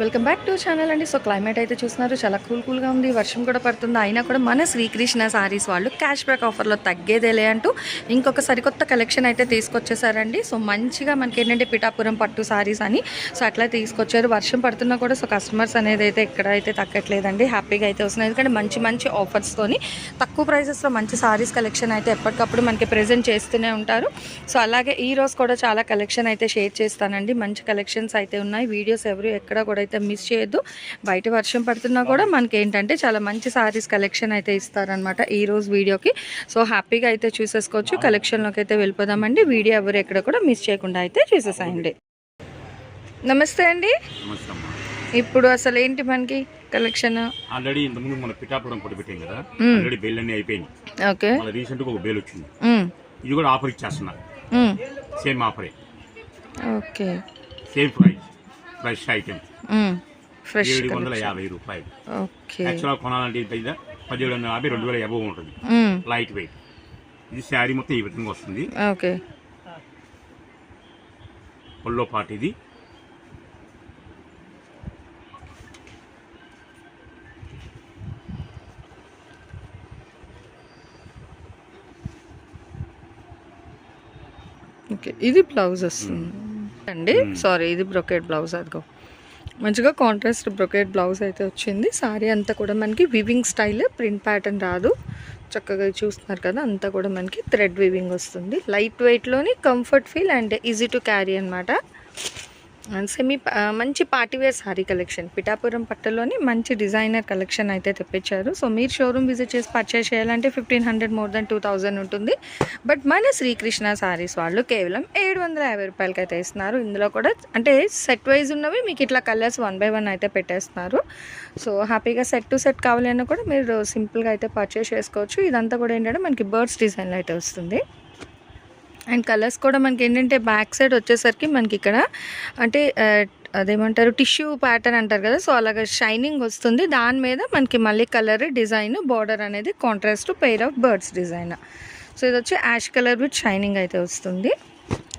Welcome back to channel అండి. So climate అయితే చూస్తున్నారు. చాలా కూల్ కూల్గా ఉంది. వర్షం కూడా పడుతుంది. అయినా కూడా మన శ్రీకృష్ణ సారీస్ వాళ్ళు క్యాష్ బ్యాక్ ఆఫర్లో తగ్గేదేలే అంటూ ఇంకొక సరికొత్త కలెక్షన్ అయితే తీసుకొచ్చేసారండి. సో మంచిగా మనకి ఏంటంటే పిఠాపురం పట్టు సారీస్ అని. సో అట్లా తీసుకొచ్చారు. వర్షం పడుతున్నా కూడా సో కస్టమర్స్ అనేది అయితే ఎక్కడైతే తగ్గట్లేదండి. హ్యాపీగా అయితే వస్తున్నాయి. ఎందుకంటే మంచి మంచి ఆఫర్స్తోని తక్కువ ప్రైసెస్లో మంచి సారీస్ కలెక్షన్ అయితే ఎప్పటికప్పుడు మనకి ప్రెజెంట్ చేస్తూనే ఉంటారు. సో అలాగే ఈ రోజు కూడా చాలా కలెక్షన్ అయితే షేర్ చేస్తానండి. మంచి కలెక్షన్స్ అయితే ఉన్నాయి. వీడియోస్ ఎవరు ఎక్కడ కూడా అయితే మిస్ చేయొద్దు. బయట వర్షం పడుతున్నా కూడా మనకి ఏంటంటే చాలా మంచి సారీస్ కలెక్షన్ అయితే ఇస్తారనమాట ఈ రోజు వీడియోకి. సో హ్యాపీగా అయితే చూసేసుకోవచ్చు. కలెక్షన్లోకి అయితే వెళ్ళిపోదామండి. వీడియో ఎవరు ఎక్కడ కూడా మిస్ చేయకుండా అయితే చూసేసాయండి. నమస్తే అండి. ఇప్పుడు అసలు ఏంటి మనకి కలెక్షన్ ఆల్రెడీ ఇంతకుముందు మన పిఠాపురం పొడి పెట్టాం కదా. ఆల్రెడీ బెయిల్ అన్ని అయిపోయింది ఓకే. మళ్ళీ రీసెంట్గా ఒక బెయిల్ వచ్చింది. ఇది కూడా ఆఫర్ ఇచ్చేస్తున్నా మ్మ్. Same ఆఫరే okay. Same price fresh item. Fresh ఏడు వందల యాభై రూపాయలు. ఓకే యాక్చువల్గా కొనాలంటే అయితే పదిహేడు వందల యాభై రెండు వేల అబవ్ ఉంటుంది. లైట్ వెయిట్ ఇది శారీ మొత్తం ఈ విధంగా వస్తుంది. ఓకే పాటు ఇది. ఓకే ఇది బ్లౌజ్ వస్తుంది అండి. సారీ ఇది బ్రొకెట్ బ్లౌజ్ అదిగో. మంచిగా కాంట్రాస్ట్ బ్రొకెట్ బ్లౌజ్ అయితే వచ్చింది. సారీ అంతా కూడా మనకి వివింగ్ స్టైల్ ప్రింట్ ప్యాటర్న్ రాదు. చక్కగా చూస్తున్నారు కదా అంతా కూడా మనకి థ్రెడ్ వివింగ్ వస్తుంది. Light వెయిట్లోని comfort feel and easy to carry అనమాట సెమీ మంచి party wear sari collection. Pithapuram పట్టలోని మంచి డిజైనర్ కలెక్షన్ అయితే తెప్పించారు. సో మీరు షోరూమ్ విజిట్ చేసి పర్చేస్ చేయాలంటే fifteen hundred more than two thousand ఉంటుంది. బట్ మన శ్రీకృష్ణ సారీస్ వాళ్ళు కేవలం ఏడు వందల యాభై రూపాయలకి అయితే ఇస్తున్నారు. ఇందులో కూడా అంటే సెట్ వైజ్ ఉన్నవి మీకు ఇట్లా కలర్స్ వన్ బై వన్ అయితే పెట్టేస్తున్నారు. సో హ్యాపీగా సెట్ టు సెట్ కావాలన్నా కూడా మీరు సింపుల్గా అయితే పర్చేస్ చేసుకోవచ్చు. ఇదంతా కూడా ఏంటంటే మనకి బర్డ్స్ డిజైన్లో అయితే వస్తుంది. అండ్ కలర్స్ కూడా మనకి ఏంటంటే బ్యాక్ సైడ్ వచ్చేసరికి మనకి ఇక్కడ అంటే అదేమంటారు టిష్యూ ప్యాటర్న్ అంటారు కదా సో అలాగ షైనింగ్ వస్తుంది. దాని మీద మనకి మళ్ళీ కలర్ డిజైన్ బార్డర్ అనేది contrast pair of birds design. So ఇది వచ్చి యాష్ కలర్ విత్ షైనింగ్ అయితే వస్తుంది.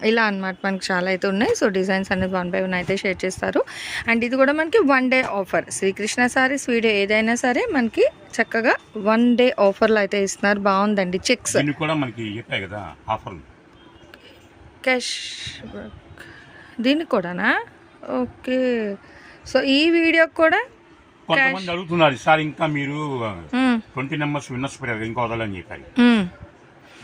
ఇలా అన్నమాట మనకి చాలా అయితే ఉన్నాయి. సో డిజైన్స్ అనేది వన్ బై వన్ అయితే షేర్ చేస్తారు. అండ్ ఇది కూడా మనకి one day offer. Srikrishna saris video ఏదైనా సరే మనకి చక్కగా వన్ డే ఆఫర్లో అయితే ఇస్తున్నారు. బాగుందండి. చెక్స్. కూడా మనకి చెప్పాయి కదా ఆఫర్లు. Cash back. దీనికి కూడానా? ఓకే. సో ఈ వీడియోకి కూడా కొంతమంది అడుగుతున్నారు సార్ ఇంకా మీరు ట్వంటీ నెంబర్స్ విన్నర్స్ పెట్టారు ఇంకా వదలని చెప్పారు.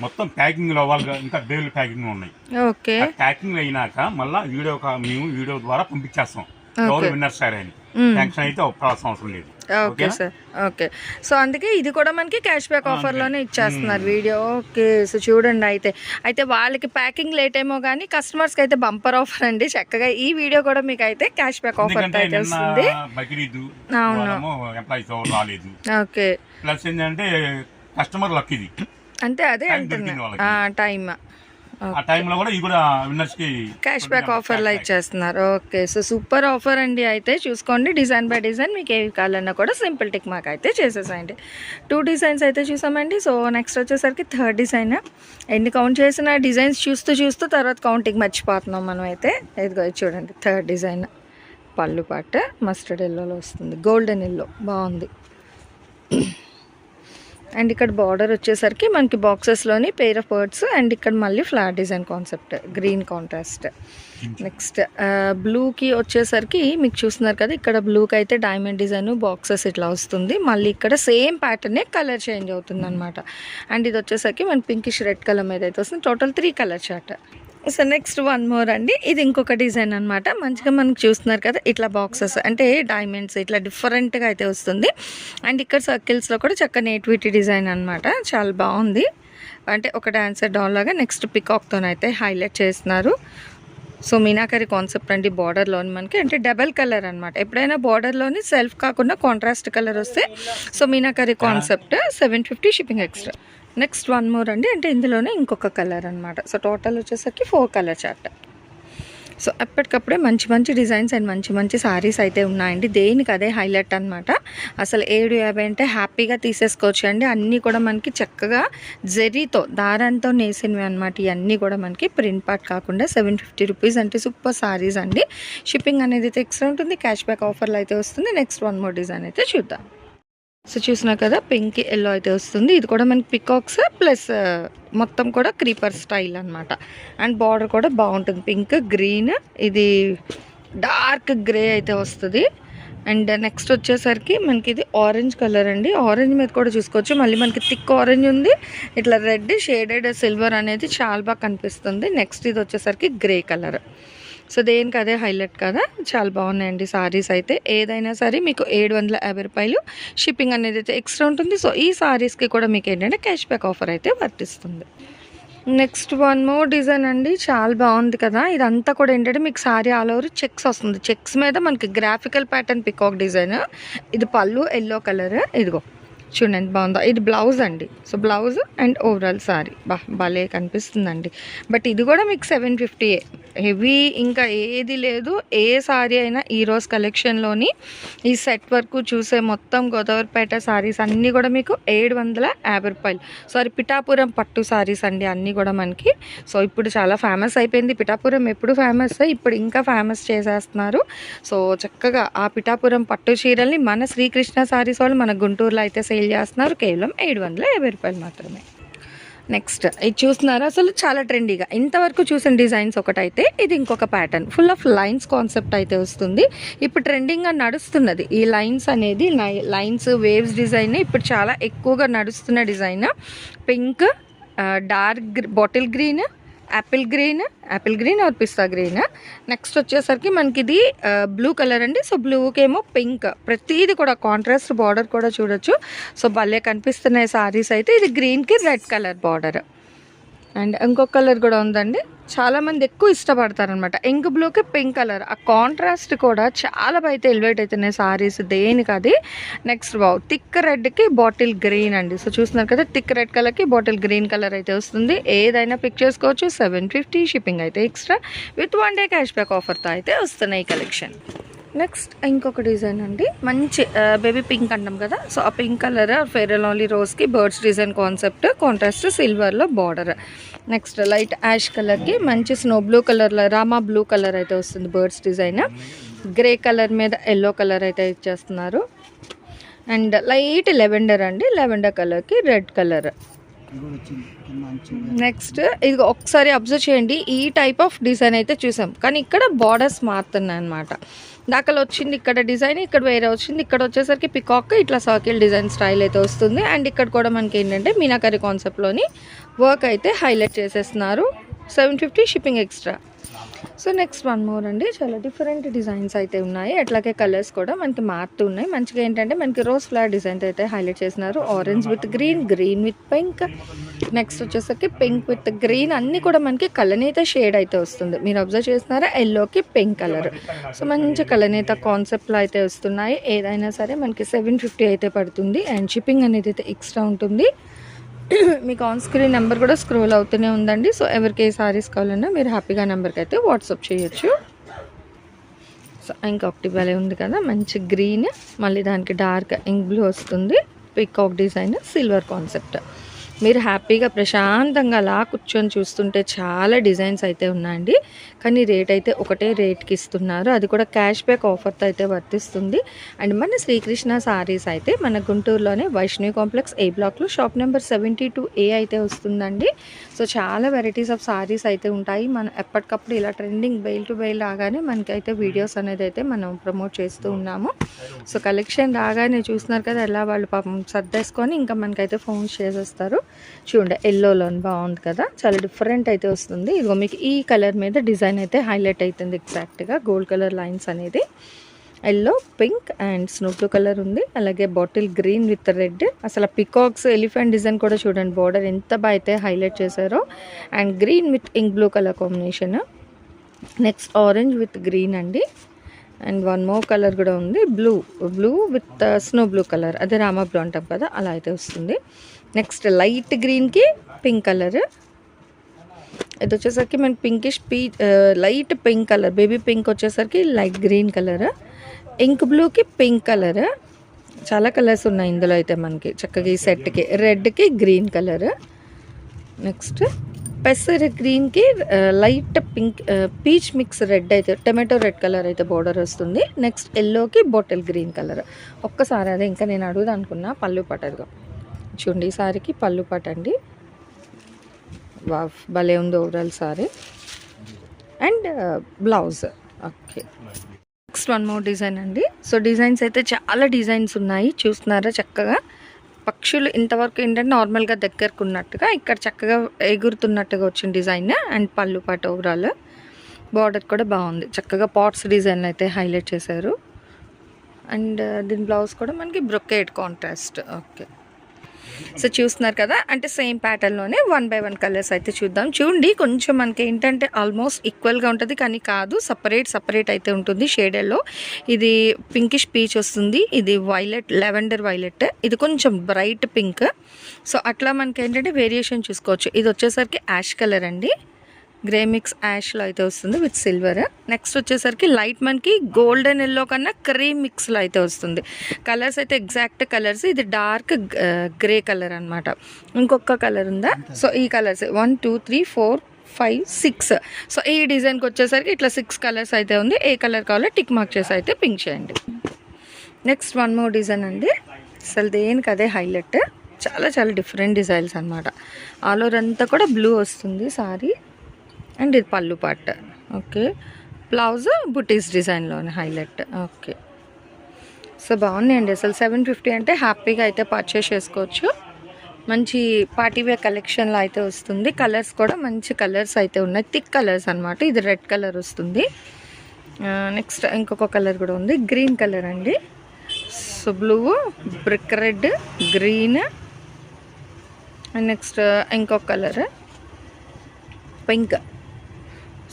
మొత్తం ప్యాకింగ్లో అవ్వాలి ఇంకా బేల్ ప్యాకింగ్ ఉన్నాయి. ఓకే. ప్యాకింగ్ అయినాక మళ్ళా వీడియో మేము వీడియో ద్వారా పంపించేస్తాం. ఎవరు విన్నర్ సార్ అని. మ్మ్. టెన్షన్ అయితే ఒప్పాల్సిన అవసరం లేదు. ఓకే? సార్ ఓకే సో అందుకే ఇది కూడా మనకి క్యాష్ బ్యాక్ ఆఫర్లోనే ఇచ్చేస్తున్నారు వీడియో. ఓకే సో చూడండి అయితే. అయితే వాళ్ళకి ప్యాకింగ్ లేట్ ఏమో కానీ కస్టమర్స్కి అయితే బంపర్ ఆఫర్ అండి. చక్కగా ఈ వీడియో కూడా మీకు అయితే క్యాష్ బ్యాక్ ఆఫర్ అయితే వస్తుంది. అవును. ఓకే ప్లస్ ఏంటంటే కస్టమర్ లక్ ఇది. అంతే అదే అంటున్నా. టైమ్ ఆ టైంలో కూడా ఇది కూడా విన్నర్స్కి క్యాష్ బ్యాక్ ఆఫర్లో ఇచ్చేస్తున్నారు ఓకే సో సూపర్ ఆఫర్ అండి అయితే. చూసుకోండి డిజైన్ బై డిజైన్ మీకు ఏవి కావాలన్నా కూడా సింపుల్ టిక్ మాకు అయితే చేసేసేయండి. టూ డిజైన్స్ అయితే చూసామండి. సో నెక్స్ట్ వచ్చేసరికి థర్డ్ డిజైన్ ఎన్ని కౌంట్ చేసిన డిజైన్స్ చూస్తూ చూస్తూ తర్వాత కౌంటింగ్ మర్చిపోతున్నాం మనం అయితే. ఇదిగో ఇది చూడండి థర్డ్ డిజైన్ పళ్ళు పాట మస్టర్డ్ ఎల్లోలో వస్తుంది. గోల్డెన్ ఎల్లో బాగుంది. అండ్ ఇక్కడ బార్డర్ వచ్చేసరికి మనకి బాక్సెస్లోని పెయిర్ ఆఫ్ బర్డ్స్ అండ్ ఇక్కడ మళ్ళీ flat design concept green contrast next బ్లూకి వచ్చేసరికి మీకు చూస్తున్నారు కదా ఇక్కడ బ్లూకి అయితే డైమండ్ డిజైన్ బాక్సెస్ ఇట్లా వస్తుంది. మళ్ళీ ఇక్కడ సేమ్ ప్యాటర్నే కలర్ చేంజ్ అవుతుంది అనమాట అండ్ ఇది వచ్చేసరికి మన పింకిష్ రెడ్ కలర్ మీద అయితే వస్తుంది. Total three colour chart so next one more అండి. ఇది ఇంకొక డిజైన్ అనమాట మంచిగా మనకు చూస్తున్నారు కదా ఇట్లా బాక్సెస్ అంటే డైమండ్స్ ఇట్లా డిఫరెంట్గా అయితే వస్తుంది. అండ్ ఇక్కడ సర్కిల్స్లో కూడా చక్క నేటివిటీ డిజైన్ అనమాట చాలా బాగుంది. అంటే ఒక డాన్సర్ డాల్ లాగా నెక్స్ట్ పికాక్తో అయితే హైలైట్ చేస్తున్నారు. సో మీనాకరి కాన్సెప్ట్ అండి బార్డర్లోని మనకి. అంటే డబల్ కలర్ అనమాట ఎప్పుడైనా బార్డర్లోని సెల్ఫ్ కాకుండా కాంట్రాస్ట్ కలర్ వస్తే so meenakari concept seven fifty shipping extra next one more అండి. అంటే ఇందులోనే ఇంకొక కలర్ అనమాట సో టోటల్ వచ్చేసరికి ఫోర్ కలర్ చార్ట్ సో ఎప్పటికప్పుడే మంచి మంచి డిజైన్స్ అండ్ మంచి మంచి సారీస్ అయితే ఉన్నాయండి. దేనికి అదే హైలైట్ అనమాట అసలు ఏడు యాభై అంటే హ్యాపీగా తీసేసుకోవచ్చు అండి. అన్నీ కూడా మనకి చక్కగా జరీతో దారంతో నేసినవి అనమాట ఇవన్నీ కూడా మనకి ప్రింట్ పార్ట్ కాకుండా సెవెన్ ఫిఫ్టీ రూపీస్ అంటే సూపర్ సారీస్ అండి. షిప్పింగ్ అనేది అయితే ఎక్స్ట్రా ఉంటుంది. క్యాష్ బ్యాక్ ఆఫర్లో అయితే వస్తుంది. నెక్స్ట్ వన్ మోర్ డిజైన్ అయితే చూద్దాం. సో చూసినా కదా పింక్ ఎల్లో అయితే వస్తుంది. ఇది కూడా మనకి పికాక్స్ ప్లస్ uh, మొత్తం కూడా క్రీపర్ స్టైల్ అన్నమాట. అండ్ బార్డర్ కూడా బాగుంటుంది. పింక్ గ్రీన్ ఇది డార్క్ గ్రే అయితే వస్తుంది. అండ్ నెక్స్ట్ వచ్చేసరికి మనకి ఇది ఆరెంజ్ కలర్ అండి. ఆరెంజ్ మీద కూడా చూసుకోవచ్చు. మళ్ళీ మనకి థిక్ ఆరెంజ్ ఉంది. ఇట్లా రెడ్ షేడెడ్ సిల్వర్ అనేది చాలా బాగా కనిపిస్తుంది. నెక్స్ట్ ఇది వచ్చేసరికి గ్రే కలర్ సో దేనికి అదే హైలైట్ కదా చాలా బాగున్నాయండి సారీస్ అయితే. ఏదైనా సరే మీకు ఏడు వందల యాభై రూపాయలు షిప్పింగ్ అనేది అయితే ఎక్స్ట్రా ఉంటుంది. సో ఈ సారీస్కి కూడా మీకు ఏంటంటే క్యాష్ బ్యాక్ ఆఫర్ అయితే వర్తిస్తుంది. నెక్స్ట్ వన్ మోర్ డిజైన్ అండి చాలా బాగుంది కదా. ఇదంతా కూడా ఏంటంటే మీకు సారీ ఆల్ ఓవర్ చెక్స్ వస్తుంది. చెక్స్ మీద మనకి గ్రాఫికల్ ప్యాటర్న్ పికాక్ డిజైన్. ఇది పళ్ళు ఎల్లో కలర్. ఇదిగో చూడండి ఎంత బాగుందో. ఇది బ్లౌజ్ అండి. So blouse and overall sari. బా భలే కనిపిస్తుందండి. బట్ ఇది కూడా మీకు సెవెన్ ఫిఫ్టీ హెవీ ఇంకా ఏది లేదు. ఏ సారీ అయినా ఈ రోజు కలెక్షన్లోని ఈ సెట్ వరకు చూసే మొత్తం గోదావరిపేట సారీస్ అన్నీ కూడా మీకు ఏడు వందల యాభై రూపాయలు. సారీ పిఠాపురం పట్టు సారీస్ అండి అన్నీ కూడా మనకి. సో ఇప్పుడు చాలా ఫేమస్ అయిపోయింది. పిఠాపురం ఎప్పుడు ఫేమస్ ఇప్పుడు ఇంకా ఫేమస్ చేసేస్తున్నారు. సో చక్కగా ఆ పిఠాపురం పట్టు చీరల్ని మన శ్రీకృష్ణ సారీస్ వాళ్ళు మన గుంటూరులో అయితే సేల్ చేస్తున్నారు. కేవలం ఏడు వందల యాభై రూపాయలు మాత్రమే. నెక్స్ట్ ఇది చూస్తున్నారా. అసలు చాలా ట్రెండీగా ఇంతవరకు చూసిన డిజైన్స్ ఒకటైతే ఇది ఇంకొక pattern full of lines concept అయితే వస్తుంది. ఇప్పుడు ట్రెండింగ్గా నడుస్తున్నది. ఈ లైన్స్ అనేది లైన్స్ వేవ్స్ డిజైన్ ఇప్పుడు చాలా ఎక్కువగా నడుస్తున్న design pink dark bottle green apple green apple green or pista green next వచ్చేసరికి మనకి ఇది బ్లూ కలర్ అండి. సో బ్లూకేమో ఏమో పింక్ ప్రతిదీ కూడా కాంట్రాస్ట్ బార్డర్ కూడా చూడొచ్చు. సో భలే కనిపిస్తున్నాయి సారీస్ అయితే. ఇది గ్రీన్కి రెడ్ కలర్ బార్డర్ అండ్ ఇంకొక కలర్ కూడా ఉందండి. చాలామంది ఎక్కువ ఇష్టపడతారనమాట ఇంక్ బ్లూకి పింక్ కలర్. ఆ కాంట్రాస్ట్ కూడా చాలా అయితే ఎలివేట్ అవుతున్నాయి సారీస్ దేనికి అది. నెక్స్ట్ బావ్ థిక్ రెడ్కి బాటిల్ గ్రీన్ అండి. సో చూస్తున్నారు కదా థిక్ రెడ్ కలర్కి బాటిల్ గ్రీన్ కలర్ అయితే వస్తుంది. ఏదైనా పిక్ చేసుకోవచ్చు. సెవెన్ ఫిఫ్టీ షిప్పింగ్ అయితే extra. With one day cash back ఆఫర్తో అయితే వస్తున్నాయి ఈ కలెక్షన్. నెక్స్ట్ ఇంకొక డిజైన్ అండి. మంచి బేబీ పింక్ అంటాం కదా. సో ఆ pink colour fair and only రోజ్కి birds design concept contrast సిల్వర్లో బార్డర్. నెక్స్ట్ లైట్ యాష్ కలర్కి మంచి స్నో బ్లూ కలర్లో రామా బ్లూ కలర్ అయితే వస్తుంది బర్డ్స్ డిజైన్. గ్రే కలర్ మీద ఎల్లో కలర్ అయితే ఇచ్చేస్తున్నారు. అండ్ లైట్ లెవెండర్ అండి. లెవెండర్ కలర్కి రెడ్ కలర్. నెక్స్ట్ ఇది ఒకసారి అబ్జర్వ్ చేయండి. ఈ టైప్ ఆఫ్ డిజైన్ అయితే చూసాం. కానీ ఇక్కడ బార్డర్స్ మారుతున్నాయి అనమాట దాకలు వచ్చింది ఇక్కడ డిజైన్ ఇక్కడ వేరే వచ్చింది ఇక్కడ వచ్చేసరికి పికాక్ ఇట్లా సర్కిల్ డిజైన్ స్టైల్ అయితే వస్తుంది. అండ్ ఇక్కడ కూడా మనకి ఏంటంటే మీనాకరి కాన్సెప్ట్లోని వర్క్ అయితే హైలైట్ చేసేస్తున్నారు. Seven fifty shipping extra so next one more అండి. చాలా డిఫరెంట్ డిజైన్స్ అయితే ఉన్నాయి. అట్లాగే కలర్స్ కూడా మనకి మారుతూ ఉన్నాయి. మంచిగా ఏంటంటే మనకి రోజ్ ఫ్లవర్ డిజైన్ అయితే హైలైట్ చేసినారు. Orange with green green with pink next వచ్చేసరికి పింక్ విత్ గ్రీన్ అన్నీ కూడా మనకి కలనేత షేడ్ అయితే వస్తుంది. మీరు అబ్జర్వ్ చేస్తున్నారా ఎల్లోకి పింక్ కలర్ సో మంచి కలనేత కాన్సెప్ట్లో అయితే వస్తున్నాయి. ఏదైనా సరే మనకి సెవెన్ ఫిఫ్టీ అయితే పడుతుంది. అండ్ షిప్పింగ్ అనేది అయితే ఎక్స్ట్రా ఉంటుంది. మీకు ఆన్ స్క్రీన్ నెంబర్ కూడా స్క్రోల్ అవుతూనే ఉందండి. సో ఎవరికి ఏ సారీస్ కావాలన్నా మీరు హ్యాపీగా నెంబర్కి అయితే వాట్సాప్ చేయొచ్చు. సో ఇంకొకటి భలే ఉంది కదా మంచి గ్రీన్ మళ్ళీ దానికి డార్క్ ఇంక్ బ్లూ వస్తుంది. పికాక్ డిజైన్ సిల్వర్ కాన్సెప్ట్ మీరు హ్యాపీగా ప్రశాంతంగా అలా కూర్చొని చూస్తుంటే చాలా డిజైన్స్ అయితే ఉన్నాయండి. కానీ రేట్ అయితే ఒకటే రేట్కి ఇస్తున్నారు. అది కూడా క్యాష్ బ్యాక్ ఆఫర్తో అయితే వర్తిస్తుంది. అండ్ మన శ్రీకృష్ణ సారీస్ అయితే మన గుంటూరులోనే వైష్ణవి కాంప్లెక్స్ ఏ బ్లాక్లో shop number seventy two A అయితే వస్తుందండి. సో చాలా వెరైటీస్ ఆఫ్ సారీస్ అయితే ఉంటాయి. మనం ఎప్పటికప్పుడు ఇలా ట్రెండింగ్ బెయిల్ టు బెయిల్ రాగానే మనకైతే వీడియోస్ అనేది అయితే మనం ప్రమోట్ చేస్తూ ఉన్నాము. సో కలెక్షన్ రాగానే చూస్తున్నారు కదా ఎలా వాళ్ళు పాపం సర్దేసుకొని ఇంకా మనకైతే ఫోన్ చేసేస్తారు. చూడండి ఎల్లోలో బాగుంది కదా? చాలా డిఫరెంట్ అయితే వస్తుంది. ఇదిగో మీకు ఈ కలర్ మీద డిజైన్ అయితే హైలైట్ అవుతుంది ఎగ్జాక్ట్గా గోల్డ్ కలర్ లైన్స్ అనేది. Yellow pink and snow blue colour ఉంది. అలాగే బాటిల్ గ్రీన్ విత్ రెడ్ అసలు పికాక్స్ ఎలిఫెంట్ డిజైన్ కూడా చూడండి బార్డర్ ఎంత బాగా అయితే హైలైట్ చేశారో. And green with ink blue colour combination next orange with green అండి. అండ్ వన్ మో కలర్ కూడా ఉంది. Blue blue with snow blue colour అదే రామా బ్లూ అంటాం కదా? అలా అయితే వస్తుంది. నెక్స్ట్ లైట్ గ్రీన్కి పింక్ కలర్ ఇది వచ్చేసరికి మనకి pinkish P light pink colour baby pink వచ్చేసరికి లైట్ గ్రీన్ కలర్ ఇంక్ బ్లూకి పింక్ కలర్ చాలా కలర్స్ ఉన్నాయి ఇందులో అయితే మనకి. చక్కగా ఈ సెట్కి రెడ్కి గ్రీన్ కలర్ నెక్స్ట్ పెసర్ గ్రీన్కి light pink peach mix red అయితే టమాటో రెడ్ కలర్ అయితే బోర్డర్ వస్తుంది. నెక్స్ట్ ఎల్లోకి బాటిల్ గ్రీన్ కలర్ ఒక్కసారి అదే ఇంకా నేను అడుగుదా అనుకున్నా పళ్ళు పట్టదుగా చూడండి ఈ సారీకి పళ్ళు పట్టండి. వా భలే ఉంది overall sari. And blouse okay next one more design అండి. సో డిజైన్స్ అయితే చాలా డిజైన్స్ ఉన్నాయి. చూస్తున్నారా చక్కగా? పక్షులు ఇంతవరకు ఏంటంటే నార్మల్గా దగ్గరకు ఉన్నట్టుగా ఇక్కడ చక్కగా ఎగురుతున్నట్టుగా వచ్చిన డిజైన్ అండ్ పళ్ళు పాట ఓవరాల్ బార్డర్ కూడా బాగుంది. చక్కగా పాట్స్ డిజైన్ అయితే హైలైట్ చేశారు. అండ్ uh, దీని బ్లౌజ్ కూడా మనకి బ్రొకేట్ కాంట్రాస్ట్ ఓకే సో చూస్తున్నారు కదా అంటే సేమ్ ప్యాటర్న్లోనే వన్ బై వన్ కలర్స్ అయితే చూద్దాం. చూడండి కొంచెం మనకి ఏంటంటే ఆల్మోస్ట్ ఈక్వల్గా ఉంటుంది కానీ కాదు సపరేట్ సపరేట్ అయితే ఉంటుంది షేడెల్లో ఇది పింకిష్ పీచ్ వస్తుంది ఇది వైలెట్ లెవెండర్ వైలెట్ ఇది కొంచెం బ్రైట్ పింక్ సో అట్లా మనకి ఏంటంటే వేరియేషన్ చూసుకోవచ్చు. ఇది వచ్చేసరికి యాష్ కలర్ అండి. గ్రే మిక్స్ యాష్లో అయితే వస్తుంది విత్ సిల్వర్ నెక్స్ట్ వచ్చేసరికి లైట్ మనకి గోల్డెన్ ఎల్లో కన్నా క్రీమ్ మిక్స్లో అయితే వస్తుంది. కలర్స్ అయితే ఎగ్జాక్ట్ కలర్స్ ఇది డార్క్ గ్రే కలర్ అనమాట ఇంకొక కలర్ ఉందా? సో ఈ colours one two three four five six so ఈ డిజైన్కి వచ్చేసరికి ఇట్లా సిక్స్ కలర్స్ అయితే ఉంది. ఏ కలర్ కావాలో టిక్ మార్క్ చేసి అయితే పింక్ చేయండి. నెక్స్ట్ వన్ మోర్ డిజైన్ అండి. అసలు దేనికి అదే హైలైట్ చాలా చాలా డిఫరెంట్ డిజైన్స్ అనమాట ఆల్ ఓవర్ అంతా కూడా బ్లూ వస్తుంది సారీ అండ్ ఇది పళ్ళు పాట. ఓకే. బ్లౌజ్ బుటీస్ డిజైన్లోనే హైలైట్. ఓకే. సో బాగున్నాయండి. అసలు సెవెన్ ఫిఫ్టీ అంటే హ్యాపీగా అయితే పర్చేస్ చేసుకోవచ్చు. మంచి పార్టీవేర్ కలెక్షన్లో అయితే వస్తుంది. కలర్స్ కూడా మంచి కలర్స్ అయితే ఉన్నాయి. థిక్ కలర్స్ అన్నమాట. ఇది రెడ్ కలర్ వస్తుంది. నెక్స్ట్ ఇంకొక కలర్ కూడా ఉంది. గ్రీన్ కలర్ అండి. So blue brick red green. And next ఇంకొక కలర్. పింక్.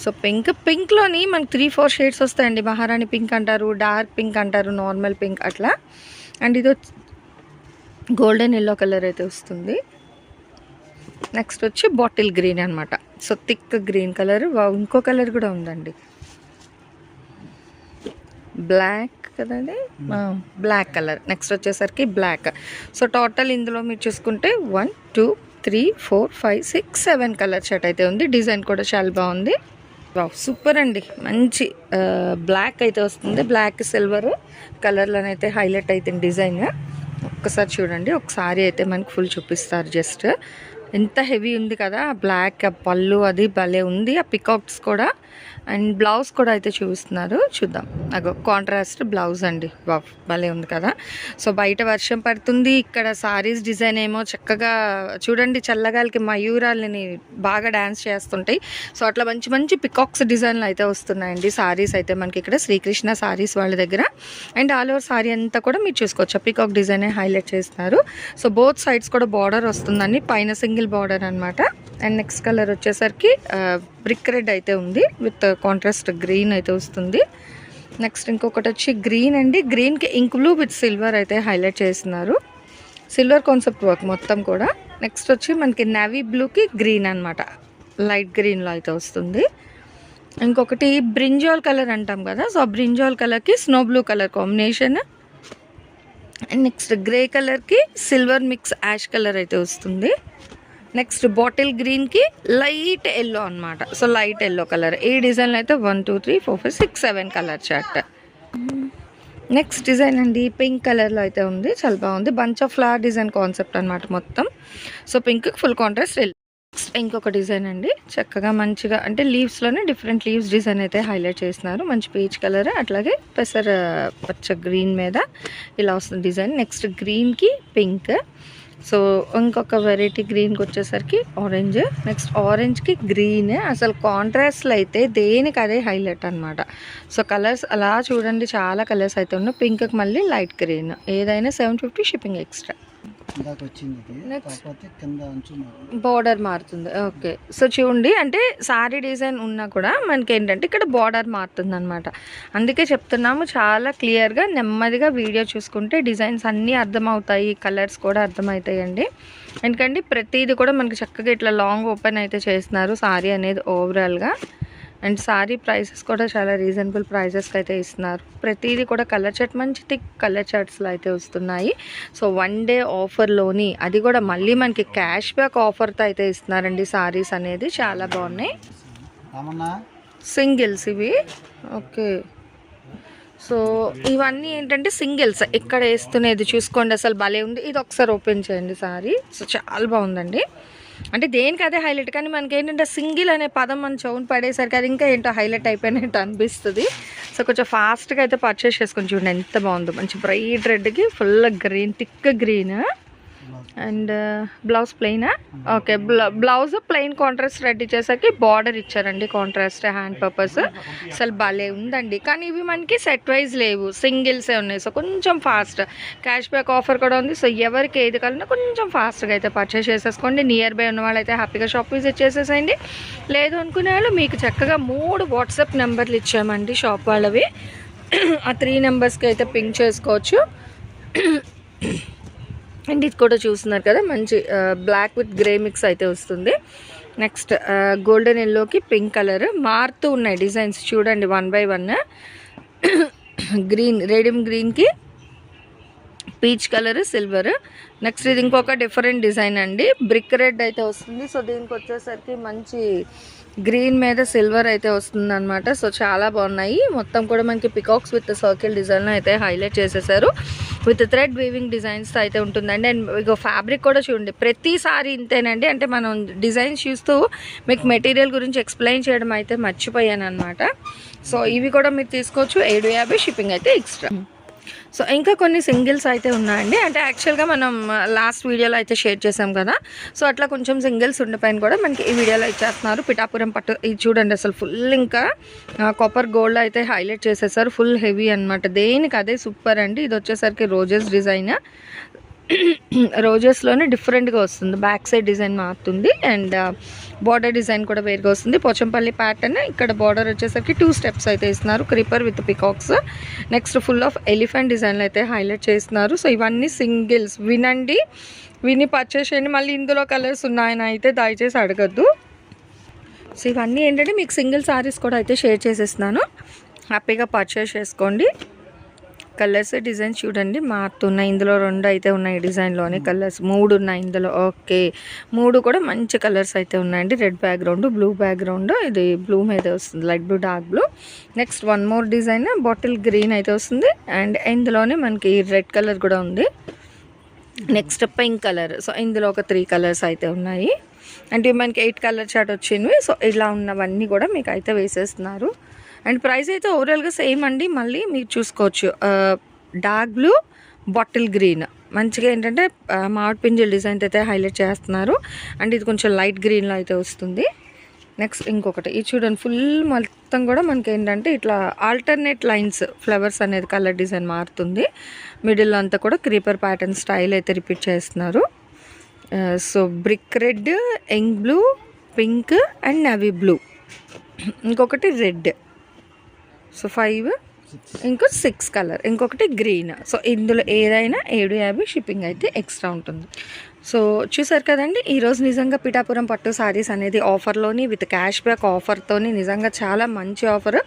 సో పింక్ పింక్లోని మనకి త్రీ ఫోర్ షేడ్స్ వస్తాయండి. మహారాణి పింక్ అంటారు డార్క్ పింక్ అంటారు నార్మల్ పింక్ అట్లా. అండ్ ఇది గోల్డెన్ ఎల్లో కలర్ అయితే వస్తుంది. నెక్స్ట్ వచ్చి బాటిల్ గ్రీన్ అనమాట సో థిక్ గ్రీన్ కలర్ ఇంకో కలర్ కూడా ఉందండి. బ్లాక్ కదండి? బ్లాక్ కలర్ నెక్స్ట్ వచ్చేసరికి బ్లాక్ సో టోటల్ ఇందులో మీరు చూసుకుంటే one two three four five six seven colour chart అయితే ఉంది. డిజైన్ కూడా చాలా బాగుంది. సూపర్ అండి. మంచి బ్లాక్ అయితే వస్తుంది. బ్లాక్ సిల్వర్ కలర్లోనైతే హైలైట్ అవుతుంది డిజైన్. ఒక్కసారి చూడండి. ఒకసారి అయితే మనకి ఫుల్ చూపిస్తారు జస్ట్ ఎంత హెవీ ఉంది కదా. బ్లాక్ పళ్ళు అది భలే ఉంది. ఆ పికాక్స్ కూడా అండ్ బ్లౌజ్ కూడా అయితే చూపిస్తున్నారు. చూద్దాం. అగో కాంట్రాస్ట్ బ్లౌజ్ అండి. వావ్ భలే ఉంది కదా. సో బయట వర్షం పడుతుంది. ఇక్కడ సారీస్ డిజైన్ ఏమో చక్కగా చూడండి చల్లగాలికి మయూరాలని బాగా డ్యాన్స్ చేస్తుంటాయి. సో అట్లా మంచి మంచి పికాక్స్ డిజైన్లు అయితే వస్తున్నాయండి. సారీస్ అయితే మనకి ఇక్కడ శ్రీకృష్ణ సారీస్ వాళ్ళ దగ్గర. అండ్ ఆల్ ఓవర్ సారీ అంతా కూడా మీరు చూసుకోవచ్చు. పికాక్ డిజైనే హైలైట్ చేస్తున్నారు. సో బోత్ సైడ్స్ కూడా బార్డర్ వస్తుందండి. పైన సింగిల్ బార్డర్ అనమాట అండ్ నెక్స్ట్ కలర్ వచ్చేసరికి బ్రిక్ రెడ్ అయితే ఉంది విత్ కాంట్రాస్ట్ గ్రీన్ అయితే వస్తుంది. నెక్స్ట్ ఇంకొకటి వచ్చి గ్రీన్ అండి. గ్రీన్కి ఇంక్ బ్లూ విత్ సిల్వర్ అయితే హైలైట్ చేస్తున్నారు. సిల్వర్ కాన్సెప్ట్ వర్క్ మొత్తం కూడా. నెక్స్ట్ వచ్చి మనకి నావీ బ్లూకి గ్రీన్ అనమాట లైట్ గ్రీన్లో అయితే వస్తుంది. ఇంకొకటి బ్రింజాల్ కలర్ అంటాం కదా సో బ్రింజాల్ కలర్కి snow blue colour combination. And next grey కలర్కి సిల్వర్ మిక్స్ యాష్ కలర్ అయితే వస్తుంది. నెక్స్ట్ బాటిల్ గ్రీన్కి లైట్ ఎల్లో అనమాట సో లైట్ ఎల్లో కలర్ ఈ డిజైన్లో అయితే one two three four five six seven colour chart next design అండి పింక్ కలర్లో అయితే ఉంది. చాలా బాగుంది. Bunch of flower design concept అనమాట మొత్తం. సో పింక్ ఫుల్ కాంట్రాస్ట్ ఇంకొక డిజైన్ అండి. చక్కగా మంచిగా అంటే లీవ్స్లోనే డిఫరెంట్ లీవ్స్ డిజైన్ అయితే హైలైట్ చేస్తున్నారు. మంచి పీచ్ కలర్ అట్లాగే పెసర పచ్చ గ్రీన్ మీద ఇలా వస్తుంది డిజైన్ నెక్స్ట్ గ్రీన్కి పింక్ సో ఇంకొక వెరైటీ గ్రీన్కి వచ్చేసరికి ఆరెంజ్ నెక్స్ట్ ఆరెంజ్కి గ్రీన్ అసలు కాంట్రాస్ట్లు అయితే దేనికి అదే హైలైట్ అనమాట సో కలర్స్ అలా చూడండి చాలా కలర్స్ అయితే ఉన్నాయి. పింక్కి మళ్ళీ లైట్ గ్రీన్ ఏదైనా సెవెన్ ఫిఫ్టీ షిప్పింగ్ ఎక్స్ట్రా ఇందాక వచ్చింది ఇది. Next. కాకపోతే కింద అంచు మారింది. బార్డర్ మారుతుంది. ఓకే సో చూడండి అంటే సారీ డిజైన్ ఉన్నా కూడా మనకి ఏంటంటే ఇక్కడ బార్డర్ మారుతుంది అనమాట అందుకే చెప్తున్నాము చాలా క్లియర్గా నెమ్మదిగా వీడియో చూసుకుంటే డిజైన్స్ అన్నీ అర్థమవుతాయి కలర్స్ కూడా అర్థమవుతాయండి. ఎందుకంటే ప్రతిదీ కూడా మనకి చక్కగా ఇట్లా లాంగ్ ఓపెన్ అయితే చేస్తున్నారు సారీ అనేది ఓవరాల్గా అండ్ సారీ ప్రైసెస్ కూడా చాలా రీజనబుల్ ప్రైజెస్కి అయితే ఇస్తున్నారు. ప్రతిదీ కూడా కలర్ చార్ట్ మంచి థిక్ కలర్ చార్ట్స్లో అయితే వస్తున్నాయి. సో వన్ డే ఆఫర్లోని అది కూడా మళ్ళీ మనకి క్యాష్ బ్యాక్ ఆఫర్తో అయితే ఇస్తున్నారండి సారీస్ అనేది. చాలా బాగున్నాయి. సింగిల్స్ ఇవి. ఓకే. సో ఇవన్నీ ఏంటంటే సింగిల్స్. ఇక్కడ వేస్తున్నది చూసుకోండి అసలు భలే ఉంది. ఇది ఒకసారి ఓపెన్ చేయండి సారీ. సో చాలా బాగుందండి. అంటే దేనికి అదే హైలైట్ కానీ మనకి ఏంటంటే సింగిల్ అనే పదం మన చౌన్ పడేసరికి అది ఇంకా ఏంటో హైలైట్ అయిపోయినట్టు అనిపిస్తుంది. సో కొంచెం ఫాస్ట్గా అయితే పర్చేస్ చేసుకొని చూడండి ఎంత బాగుందో. మంచి bright రెడ్కి full green thick green and blouse ప్లెయినా okay blouse plain contrast ready చేసాకి border ఇచ్చారండి కాంట్రాస్ట్ హ్యాండ్ పర్పస్ అసలు భలే ఉందండి. కానీ ఇవి మనకి సెట్ వైజ్ లేవు. సింగిల్సే ఉన్నాయి. సో కొంచెం ఫాస్ట్ క్యాష్ బ్యాక్ ఆఫర్ కూడా ఉంది. సో ఎవరికి ఏది కావాలన్నా కొంచెం ఫాస్ట్గా అయితే పర్చేస్ చేసేసుకోండి. నియర్ బై ఉన్న వాళ్ళైతే హ్యాపీగా షాప్ విజిట్ చేసేసేయండి. లేదు అనుకునే వాళ్ళు మీకు చక్కగా మూడు వాట్సాప్ నెంబర్లు ఇచ్చామండి షాప్ వాళ్ళవి. ఆ త్రీ నెంబర్స్కి అయితే పింక్ చేసుకోవచ్చు. అండ్ ఇది కూడా చూస్తున్నారు కదా మంచి బ్లాక్ విత్ గ్రే మిక్స్ అయితే వస్తుంది. నెక్స్ట్ గోల్డెన్ ఎల్లోకి పింక్ కలర్ మారుతూ ఉన్నాయి డిజైన్స్. చూడండి one by one green radium గ్రీన్కి పీచ్ కలర్ సిల్వర్ నెక్స్ట్ ఇది ఇంకొక డిఫరెంట్ డిజైన్ అండి. బ్రిక్ రెడ్ అయితే వస్తుంది. సో దీనికి వచ్చేసరికి మంచి గ్రీన్ మీద సిల్వర్ అయితే వస్తుంది అనమాట సో చాలా బాగున్నాయి. మొత్తం కూడా మనకి పికాక్స్ విత్ సర్కిల్ డిజైన్ అయితే హైలైట్ చేసేసారు. విత్ థ్రెడ్ వీవింగ్ డిజైన్స్ అయితే ఉంటుందండి. అండ్ ఇక ఫ్యాబ్రిక్ కూడా చూడండి. ప్రతిసారి ఇంతేనండి. అంటే మనం డిజైన్స్ చూస్తూ మీకు మెటీరియల్ గురించి ఎక్స్ప్లెయిన్ చేయడం అయితే మర్చిపోయాను అనమాట సో ఇవి కూడా మీరు తీసుకోవచ్చు. ఏడు యాభై షిప్పింగ్ అయితే ఎక్స్ట్రా. సో ఇంకా కొన్ని సింగిల్స్ అయితే ఉన్నాయండి. అంటే యాక్చువల్గా మనం లాస్ట్ వీడియోలో అయితే షేర్ చేసాం కదా. సో అట్లా కొంచెం సింగిల్స్ ఉండిపోయిన కూడా మనకి ఈ వీడియోలో ఇచ్చేస్తున్నారు. పిఠాపురం పట్టు ఇది చూడండి అసలు ఫుల్ ఇంకా కాపర్ గోల్డ్ అయితే హైలైట్ చేసేసారు. ఫుల్ హెవీ అన్నమాట. దేనికి అదే సూపర్ అండి. ఇది వచ్చేసరికి రోజెస్ డిజైన్ రోజెస్లోనే డిఫరెంట్గా వస్తుంది. బ్యాక్ సైడ్ డిజైన్ మారుతుంది. అండ్ బార్డర్ డిజైన్ కూడా వేరుగా వస్తుంది. పోచంపల్లి ప్యాటర్న్ ఇక్కడ బార్డర్ వచ్చేసరికి టూ స్టెప్స్ అయితే ఇస్తున్నారు. Creeper with peacocks next full of elephant డిజైన్లు అయితే హైలైట్ చేస్తున్నారు. సో ఇవన్నీ సింగిల్స్ వినండి. విని పర్చేస్ చేయండి. మళ్ళీ ఇందులో కలర్స్ ఉన్నాయని అయితే దయచేసి అడగద్దు. సో ఇవన్నీ ఏంటంటే మీకు సింగిల్ సారీస్ కూడా అయితే షేర్ చేసేస్తున్నాను. హ్యాపీగా పర్చేస్ చేసుకోండి. కలర్స్ డిజైన్ చూడండి. మారుతున్నాయి ఇందులో రెండు అయితే ఉన్నాయి డిజైన్లోని కలర్స్. మూడు ఉన్నాయి ఇందులో. ఓకే. మూడు కూడా మంచి కలర్స్ అయితే ఉన్నాయండి. Red background blue background. ఇది బ్లూ మీద వస్తుంది. Light blue dark blue. Next one more design bottle green అయితే వస్తుంది. అండ్ ఇందులోనే మనకి రెడ్ కలర్ కూడా ఉంది. Next pink colour. సో ఇందులో ఒక త్రీ కలర్స్ అయితే ఉన్నాయి. అంటే మనకి ఎయిట్ కలర్ చార్ట్ వచ్చినవి సో ఇలా ఉన్నవన్నీ కూడా మీకు అయితే వేసేస్తున్నారు. అండ్ ప్రైస్ అయితే ఓవరాల్గా సేమ్ అండి. మళ్ళీ మీరు చూసుకోవచ్చు. Dark blue bottle green. మంచిగా ఏంటంటే మామిడి పింజల్ డిజైన్ అయితే హైలైట్ చేస్తున్నారు. అండ్ ఇది కొంచెం లైట్ గ్రీన్లో అయితే వస్తుంది. నెక్స్ట్ ఇంకొకటి. ఇది చూడండి ఫుల్ మొత్తం కూడా మనకి ఏంటంటే ఇట్లా ఆల్టర్నేట్ లైన్స్ ఫ్లవర్స్ అనేది కలర్ డిజైన్ మారుతుంది. మిడిల్ అంతా కూడా క్రీపర్ ప్యాటర్న్ స్టైల్ అయితే రిపీట్ చేస్తున్నారు. So brick red ink blue pink and navy blue. ఇంకొకటి రెడ్. సో ఫైవ్ ఇంకో సిక్స్ కలర్ ఇంకొకటి గ్రీన్ సో ఇందులో ఏదైనా ఏడు యాభై షిప్పింగ్ అయితే ఎక్స్ట్రా ఉంటుంది. సో చూసారు కదండి ఈరోజు నిజంగా పిఠాపురం పట్టు సారీస్ అనేది ఆఫర్లోని విత్ క్యాష్ బ్యాక్ ఆఫర్తోని నిజంగా చాలా మంచి ఆఫర్.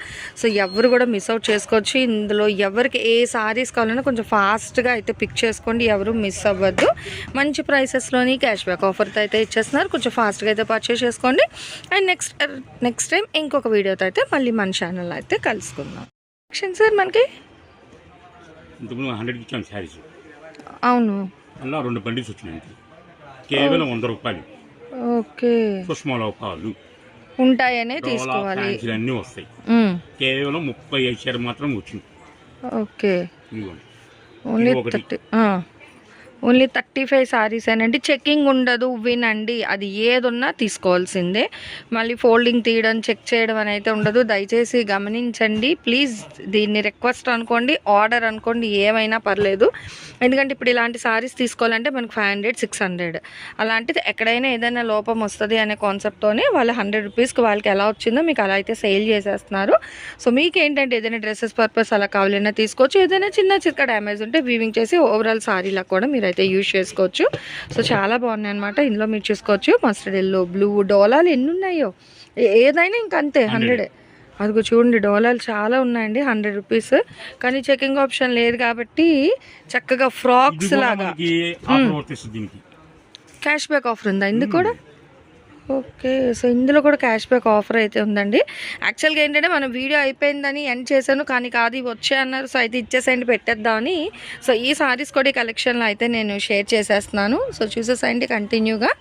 సో ఎవరు కూడా మిస్ అవుట్ చేసుకోవచ్చు. ఇందులో ఎవరికి ఏ సారీస్ కావాలన్నా కొంచెం ఫాస్ట్గా అయితే పిక్ చేసుకోండి ఎవరు మిస్ అవ్వద్దు. మంచి ప్రైసెస్లోని క్యాష్ బ్యాక్ ఆఫర్తో అయితే ఇచ్చేస్తున్నారు. కొంచెం ఫాస్ట్గా అయితే పర్చేస్ చేసుకోండి. అండ్ నెక్స్ట్ నెక్స్ట్ టైం ఇంకొక వీడియోతో అయితే మళ్ళీ మన ఛానల్ అయితే కలుసుకుందాం. సార్ మనకి? శారీస్ అవును. అలా రెండు బండిల్స్ వచ్చినాయి కేవలం వంద రూపాయలు. ఓకే. ఉంటాయనే తీసుకోవాలి. అన్నీ వస్తాయి. కేవలం ముప్పై ఐదు మాత్రం వచ్చింది. ఓకే. ఓన్లీ ఒకటి. Thirty only thirty five saris అండి చెక్కింగ్ ఉండదు వినండి. అది ఏదున్నా తీసుకోవాల్సిందే. మళ్ళీ ఫోల్డింగ్ తీయడం చెక్ చేయడం అని అయితే ఉండదు. దయచేసి గమనించండి. ప్లీజ్ దీన్ని రిక్వెస్ట్ అనుకోండి ఆర్డర్ అనుకోండి ఏమైనా పర్లేదు. ఎందుకంటే ఇప్పుడు ఇలాంటి సారీస్ తీసుకోవాలంటే మనకు ఫైవ్ హండ్రెడ్ సిక్స్ హండ్రెడ్ అలాంటిది ఎక్కడైనా ఏదైనా లోపం వస్తుంది అనే కాన్సెప్ట్తోనే వాళ్ళు హండ్రెడ్ రూపీస్కి వాళ్ళకి ఎలా వచ్చిందో మీకు అలా అయితే సేల్ చేసేస్తున్నారు. సో మీకు ఏంటంటే ఏదైనా డ్రెస్సెస్ పర్పస్ అలా కావాలన్నా తీసుకోవచ్చు. ఏదైనా చిన్న చిక్క డ్యామేజ్ ఉంటే వీవింగ్ చేసి ఓవరాల్ సారీలా కూడా మీరు అయితే యూజ్ చేసుకోవచ్చు. సో చాలా బాగున్నాయి అనమాట ఇందులో మీరు చూసుకోవచ్చు. మస్టర్డ్ ఎల్లో బ్లూ డోలాలు ఎన్ని ఉన్నాయో? ఏదైనా ఇంక అంతే హండ్రెడే. అదిగో చూడండి డోలాలు చాలా ఉన్నాయండి హండ్రెడ్ రూపీస్. కానీ చెకింగ్ ఆప్షన్ లేదు కాబట్టి చక్కగా ఫ్రాక్స్ లాగా. క్యాష్ బ్యాక్ ఆఫర్ ఉందా ఇందుకు కూడా? ఓకే సో ఇందులో కూడా క్యాష్ బ్యాక్ ఆఫర్ అయితే ఉందండి. యాక్చువల్గా ఏంటంటే మనం వీడియో అయిపోయిందని ఎండ్ చేశాను కానీ కాదు వచ్చే అన్నారు సో అయితే ఇచ్చేసేయండి పెట్టేద్దామని. సో ఈ సారీస్ కూడా ఈ కలెక్షన్లో అయితే నేను షేర్ చేసేస్తున్నాను. సో చూసేసేయండి కంటిన్యూగా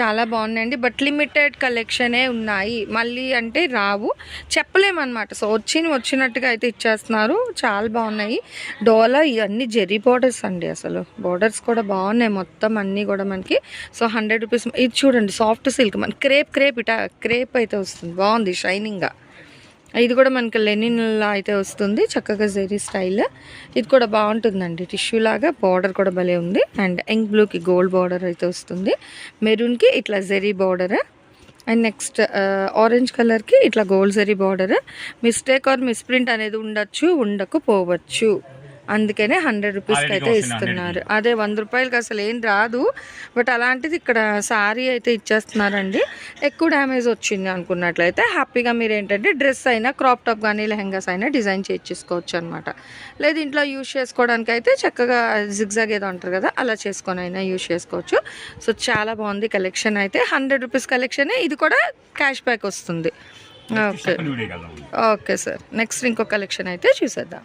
చాలా బాగున్నాయండి. బట్ లిమిటెడ్ కలెక్షనే ఉన్నాయి. మళ్ళీ అంటే రావు. చెప్పలేమన్నమాట. సో వచ్చిన వచ్చినట్టుగా అయితే ఇచ్చేస్తున్నారు. చాలా బాగున్నాయి. డోలా ఇవన్నీ జెరీ బోర్డర్స్ అండి అసలు. బోర్డర్స్ కూడా బాగున్నాయి. మొత్తం అన్నీ కూడా మనకి. So hundred rupees. ఇది చూడండి సాఫ్ట్ సిల్క్. మన క్రేప్ క్రేప్ ఇట క్రేప్ అయితే వస్తుంది. బాగుంది షైనింగ్గా. ఇది కూడా మనకి లెనిన్లా అయితే వస్తుంది చక్కగా జెరీ స్టైల్ ఇది కూడా బాగుంటుందండి టిష్యూ లాగా బార్డర్ కూడా భలే ఉంది. అండ్ ఇంక్ బ్లూకి గోల్డ్ బార్డర్ అయితే వస్తుంది. మెరూన్కి ఇట్లా zari border and next orange కలర్కి ఇట్లా gold zari border mistake or misprint అనేది ఉండొచ్చు ఉండకపోవచ్చు. అందుకనే హండ్రెడ్ రూపీస్కి అయితే ఇస్తున్నారు. అదే వంద రూపాయలకి అసలు ఏం రాదు. బట్ అలాంటిది ఇక్కడ సారీ అయితే ఇచ్చేస్తున్నారండి. ఎక్కువ డ్యామేజ్ వచ్చింది అనుకున్నట్లయితే హ్యాపీగా మీరు ఏంటంటే డ్రెస్ అయినా క్రాప్ టాప్ కానీ లెహంగాస్ అయినా డిజైన్ చేయించుకోవచ్చు అనమాట లేదు ఇంట్లో యూజ్ చేసుకోవడానికి అయితే చక్కగా జిగ్జాగ్ ఏదో అంటారు కదా అలా చేసుకొని అయినా యూజ్ చేసుకోవచ్చు. సో చాలా బాగుంది కలెక్షన్ అయితే. హండ్రెడ్ రూపీస్ కలెక్షనే ఇది కూడా క్యాష్ బ్యాక్ వస్తుంది. ఓకే. Okay sir. నెక్స్ట్ ఇంకో కలెక్షన్ అయితే చూసేద్దాం.